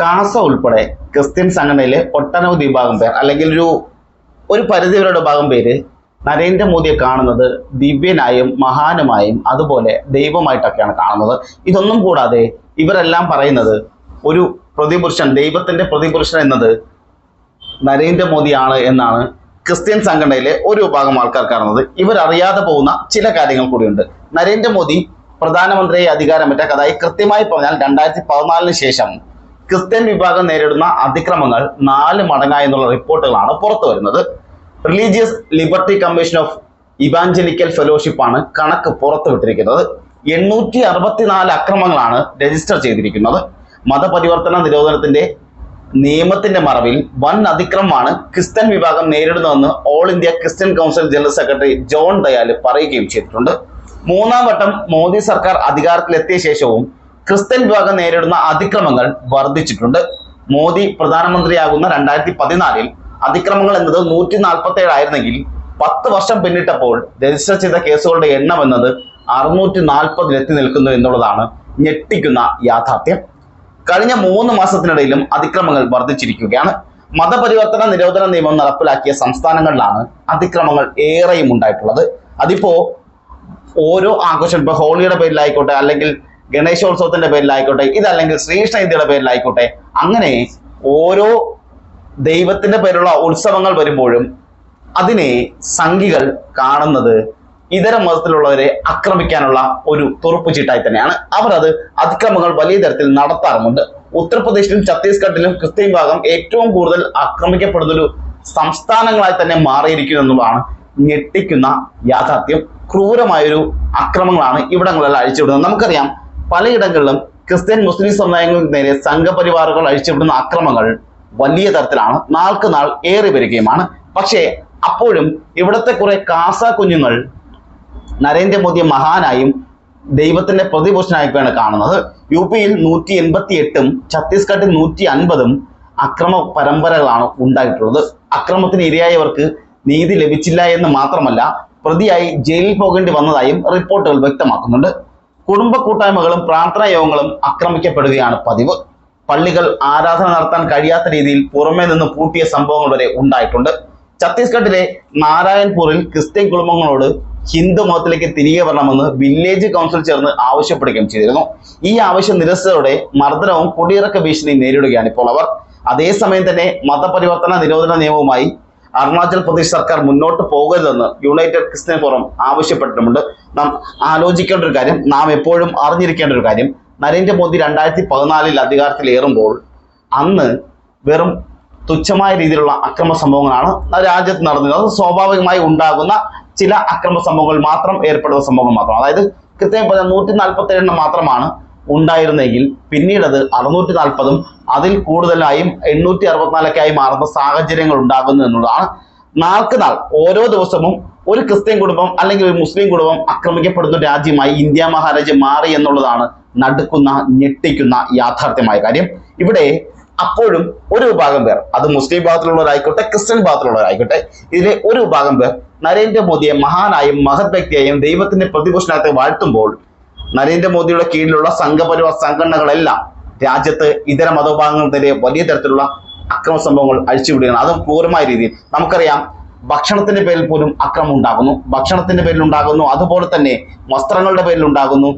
കാസ ഉൾപ്പെടെ ക്രിസ്ത്യൻ സംഘടനയിലെ ഒട്ടനവധി വിഭാഗം പേർ അല്ലെങ്കിൽ ഒരു ഒരു പരിധിവരുടെ ഭാഗം പേര് നരേന്ദ്രമോദിയെ കാണുന്നത് ദിവ്യനായും മഹാനുമായും അതുപോലെ ദൈവമായിട്ടൊക്കെയാണ് കാണുന്നത്. ഇതൊന്നും കൂടാതെ ഇവരെല്ലാം പറയുന്നത് ഒരു പ്രതിപുരുഷൻ ദൈവത്തിന്റെ പ്രതിപുരുഷൻ എന്നത് നരേന്ദ്രമോദിയാണ് എന്നാണ് ക്രിസ്ത്യൻ സംഘടനയിലെ ഒരു വിഭാഗം ആൾക്കാർ കാണുന്നത്. ഇവരറിയാതെ പോകുന്ന ചില കാര്യങ്ങൾ കൂടിയുണ്ട്. നരേന്ദ്രമോദി പ്രധാനമന്ത്രിയെ അധികാരമേറ്റ കഥ കൃത്യമായി പറഞ്ഞാൽ രണ്ടായിരത്തി പതിനാലിന് ശേഷം ക്രിസ്ത്യൻ വിഭാഗം നേരിടുന്ന അതിക്രമങ്ങൾ നാല് മടങ്ങായി എന്നുള്ള റിപ്പോർട്ടുകളാണ് പുറത്തു വരുന്നത്. Religious liberty commission of evangelical fellowship ആണ് കണക്ക് പുറത്തുവിട്ടിരിക്കുന്നത് എണ്ണൂറ്റി അറുപത്തിനാല് അക്രമങ്ങളാണ് രജിസ്റ്റർ ചെയ്തിരിക്കുന്നത്. മതപരിവർത്തന നിരോധനത്തിന്റെ നിയമത്തിന്റെ മറവിൽ വൻ അതിക്രമമാണ് ക്രിസ്ത്യൻ വിഭാഗം നേരിടുന്നതെന്ന് all India Christian council general secretary John Dayal പറയുകയും ചെയ്തിട്ടുണ്ട്. മൂന്നാം വട്ടം മോദി സർക്കാർ അധികാരത്തിലെത്തിയ ശേഷവും ക്രിസ്ത്യൻ വിഭാഗം നേരിടുന്ന അതിക്രമങ്ങൾ വർദ്ധിച്ചിട്ടുണ്ട്. മോദി പ്രധാനമന്ത്രിയാകുന്ന രണ്ടായിരത്തി പതിനാലിൽ അതിക്രമങ്ങൾ എന്നത് നൂറ്റി നാൽപ്പത്തി ഏഴായിരുന്നെങ്കിൽ പത്ത് വർഷം പിന്നിട്ടപ്പോൾ രജിസ്റ്റർ ചെയ്ത കേസുകളുടെ എണ്ണം എന്നത് അറുന്നൂറ്റി നാൽപ്പതിൽ എത്തി നിൽക്കുന്നു എന്നുള്ളതാണ് ഞെട്ടിക്കുന്ന യാഥാർത്ഥ്യം. കഴിഞ്ഞ മൂന്ന് മാസത്തിനിടയിലും അതിക്രമങ്ങൾ വർദ്ധിച്ചിരിക്കുകയാണ്. മതപരിവർത്തന നിരോധന നിയമം നടപ്പിലാക്കിയ സംസ്ഥാനങ്ങളിലാണ് അതിക്രമങ്ങൾ ഏറെയും ഉണ്ടായിട്ടുള്ളത്. അതിപ്പോ ഓരോ ആഘോഷം ഇപ്പൊ ഹോളിയുടെ പേരിലായിക്കോട്ടെ അല്ലെങ്കിൽ ഗണേശോത്സവത്തിന്റെ പേരിലായിക്കോട്ടെ ഇതല്ലെങ്കിൽ ശ്രീകൃഷ്ണ പേരിലായിക്കോട്ടെ അങ്ങനെ ഓരോ ദൈവത്തിന്റെ പേരുള്ള ഉത്സവങ്ങൾ വരുമ്പോഴും അതിനെ സംഘികൾ കാണുന്നത് ഇതര മതത്തിലുള്ളവരെ ആക്രമിക്കാനുള്ള ഒരു തുറപ്പ് ചീട്ടായി തന്നെയാണ്. അവർ അത് അതിക്രമങ്ങൾ വലിയ തരത്തിൽ നടത്താറുമുണ്ട്. ഉത്തർപ്രദേശിലും ഛത്തീസ്ഗഡിലും ക്രിസ്ത്യൻ ഭാഗം ഏറ്റവും കൂടുതൽ ആക്രമിക്കപ്പെടുന്ന ഒരു സംസ്ഥാനങ്ങളായി തന്നെ മാറിയിരിക്കുന്നു എന്നുള്ളതാണ് ഞെട്ടിക്കുന്ന യാഥാർത്ഥ്യം. ക്രൂരമായൊരു അക്രമങ്ങളാണ് ഇവിടങ്ങളെല്ലാം അഴിച്ചുവിടുന്നത്. നമുക്കറിയാം പലയിടങ്ങളിലും ക്രിസ്ത്യൻ മുസ്ലിം സമുദായങ്ങൾക്ക് നേരെ സംഘപരിവാറുകൾ അഴിച്ചുവിടുന്ന അക്രമങ്ങൾ വലിയ തരത്തിലാണ്. നാൾക്ക് നാൾ ഏറി വരികയുമാണ്. പക്ഷേ അപ്പോഴും ഇവിടുത്തെ കുറെ കാസ കുഞ്ഞുങ്ങൾ നരേന്ദ്രമോദിയെ മഹാനായും ദൈവത്തിന്റെ പ്രതിപുരുഷനായിട്ടാണ് കാണുന്നത്. യു പിയിൽ നൂറ്റി എൺപത്തി എട്ടും ഛത്തീസ്ഗഡിൽ നൂറ്റി അൻപതും അക്രമ പരമ്പരകളാണ് ഉണ്ടായിട്ടുള്ളത്. അക്രമത്തിന് ഇരയായവർക്ക് നീതി ലഭിച്ചില്ല എന്ന് മാത്രമല്ല പ്രതിയായി ജയിലിൽ പോകേണ്ടി വന്നതായും റിപ്പോർട്ടുകൾ വ്യക്തമാക്കുന്നുണ്ട്. കുടുംബ കൂട്ടായ്മകളും പ്രാർത്ഥനാ യോഗങ്ങളും ആക്രമിക്കപ്പെടുകയാണ് പതിവ്. പള്ളികൾ ആരാധന നടത്താൻ കഴിയാത്ത രീതിയിൽ പുറമേ നിന്ന് പൂട്ടിയ സംഭവങ്ങൾ വരെ ഉണ്ടായിട്ടുണ്ട്. ഛത്തീസ്ഗഡിലെ നാരായൺപൂരിൽ ക്രിസ്ത്യൻ കുടുംബങ്ങളോട് ഹിന്ദു മതത്തിലേക്ക് തിരികെ വരണമെന്ന് വില്ലേജ് കൗൺസിൽ ചേർന്ന് ആവശ്യപ്പെടുകയും ചെയ്തിരുന്നു. ഈ ആവശ്യം നിരസിച്ചതോടെ മർദ്ദനവും കുടിയിറക്ക ഭീഷണി നേരിടുകയാണ് ഇപ്പോൾ അവർ. അതേസമയം തന്നെ മതപരിവർത്തന നിരോധന നിയമവുമായി അരുണാചൽ പ്രദേശ് സർക്കാർ മുന്നോട്ട് പോകരുതെന്ന് യുണൈറ്റഡ് ക്രിസ്ത്യൻ ഫോറം ആവശ്യപ്പെട്ടിട്ടുണ്ട് നാം ആലോചിക്കേണ്ട ഒരു കാര്യം നാം എപ്പോഴും അറിഞ്ഞിരിക്കേണ്ട ഒരു കാര്യം. നരേന്ദ്രമോദി രണ്ടായിരത്തി പതിനാലിൽ അധികാരത്തിലേറുമ്പോൾ അന്ന് വെറും തുച്ഛമായ രീതിയിലുള്ള അക്രമ സംഭവങ്ങളാണ് രാജ്യത്ത് നടന്നിരുന്നത് സ്വാഭാവികമായി ഉണ്ടാകുന്ന ചില അക്രമ സംഭവങ്ങൾ മാത്രം ഏർപ്പെടുന്ന സംഭവങ്ങൾ മാത്രം. അതായത് കൃത്യം പറഞ്ഞാൽ നൂറ്റി നാൽപ്പത്തി എണ്ണം മാത്രമാണ് ഉണ്ടായിരുന്നെങ്കിൽ പിന്നീട് അത് അറുന്നൂറ്റി നാൽപ്പതും അതിൽ കൂടുതലായും എണ്ണൂറ്റി അറുപത്തിനാലൊക്കെ ആയി മാറുന്ന സാഹചര്യങ്ങൾ ഉണ്ടാകുന്നു എന്നുള്ളതാണ്. നാൾക്ക് നാൾ ഓരോ ദിവസവും ഒരു ക്രിസ്ത്യൻ കുടുംബം അല്ലെങ്കിൽ ഒരു മുസ്ലിം കുടുംബം ആക്രമിക്കപ്പെടുന്ന രാജ്യമായി ഇന്ത്യ മഹാരാജ്യം മാറി എന്നുള്ളതാണ് നടുക്കുന്ന ഞെട്ടിക്കുന്ന യാഥാർത്ഥ്യമായ കാര്യം. ഇവിടെ അപ്പോഴും ഒരു വിഭാഗം പേർ അത് മുസ്ലിം വിഭാഗത്തിലുള്ളവരായിക്കോട്ടെ ക്രിസ്ത്യൻ വിഭാഗത്തിലുള്ളവരായിക്കോട്ടെ ഇതിലെ ഒരു വിഭാഗം പേർ നരേന്ദ്രമോദിയെ മഹാനായും മഹത് വ്യക്തിയായും ദൈവത്തിന്റെ പ്രതിപുരുഷനായി വാഴ്ത്തുമ്പോൾ നരേന്ദ്രമോദിയുടെ കീഴിലുള്ള സംഘപരിവാർ സംഘടനകളെല്ലാം രാജ്യത്ത് ഇതര മതവിഭാഗങ്ങൾക്കെതിരെ വലിയ തരത്തിലുള്ള അക്രമ സംഭവങ്ങൾ അഴിച്ചുവിടുകയാണ്. അതും ക്രൂരമായ രീതിയിൽ. നമുക്കറിയാം ഭക്ഷണത്തിന്റെ പേരിൽ പോലും അക്രമം ഉണ്ടാകുന്നു. ഭക്ഷണത്തിന്റെ പേരിൽ ഉണ്ടാകുന്നു. അതുപോലെ തന്നെ വസ്ത്രങ്ങളുടെ പേരിൽ ഉണ്ടാകുന്നു.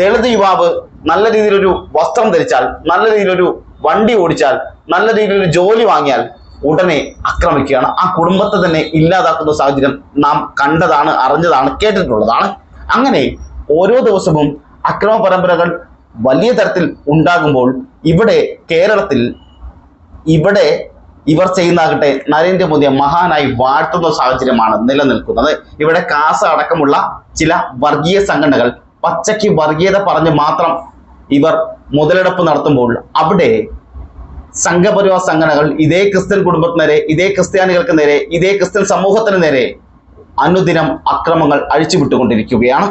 ദളിത് യുവാവ് നല്ല രീതിയിലൊരു വസ്ത്രം ധരിച്ചാൽ നല്ല രീതിയിലൊരു വണ്ടി ഓടിച്ചാൽ നല്ല രീതിയിലൊരു ജോലി വാങ്ങിയാൽ ഉടനെ ആക്രമിക്കുകയാണ് ആ കുടുംബത്തെ തന്നെ ഇല്ലാതാക്കുന്ന സാഹചര്യം നാം കണ്ടതാണ് അറിഞ്ഞതാണ് കേട്ടിട്ടുള്ളതാണ്. അങ്ങനെ ഓരോ ദിവസവും അക്രമ പരമ്പരകൾ വലിയ തരത്തിൽ ഉണ്ടാകുമ്പോൾ ഇവിടെ കേരളത്തിൽ ഇവിടെ ഇവർ ചെയ്യുന്നതാകട്ടെ നരേന്ദ്രമോദിയെ മഹാനായി വാഴ്ത്തുന്ന സാഹചര്യമാണ് നിലനിൽക്കുന്നത്. ഇവിടെ കാസ അടക്കമുള്ള ചില വർഗീയ സംഘടനകൾ പച്ചയ്ക്ക് വർഗീയത പറഞ്ഞ് മാത്രം ഇവർ മുതലെടുപ്പ് നടത്തുമ്പോൾ അവിടെ സംഘപരിവാർ സംഘടനകൾ ഇതേ ക്രിസ്ത്യൻ കുടുംബത്തിന് നേരെ ഇതേ ക്രിസ്ത്യാനികൾക്ക് നേരെ ഇതേ ക്രിസ്ത്യൻ സമൂഹത്തിന് നേരെ അനുദിനം അക്രമങ്ങൾ അഴിച്ചുവിട്ടുകൊണ്ടിരിക്കുകയാണ്.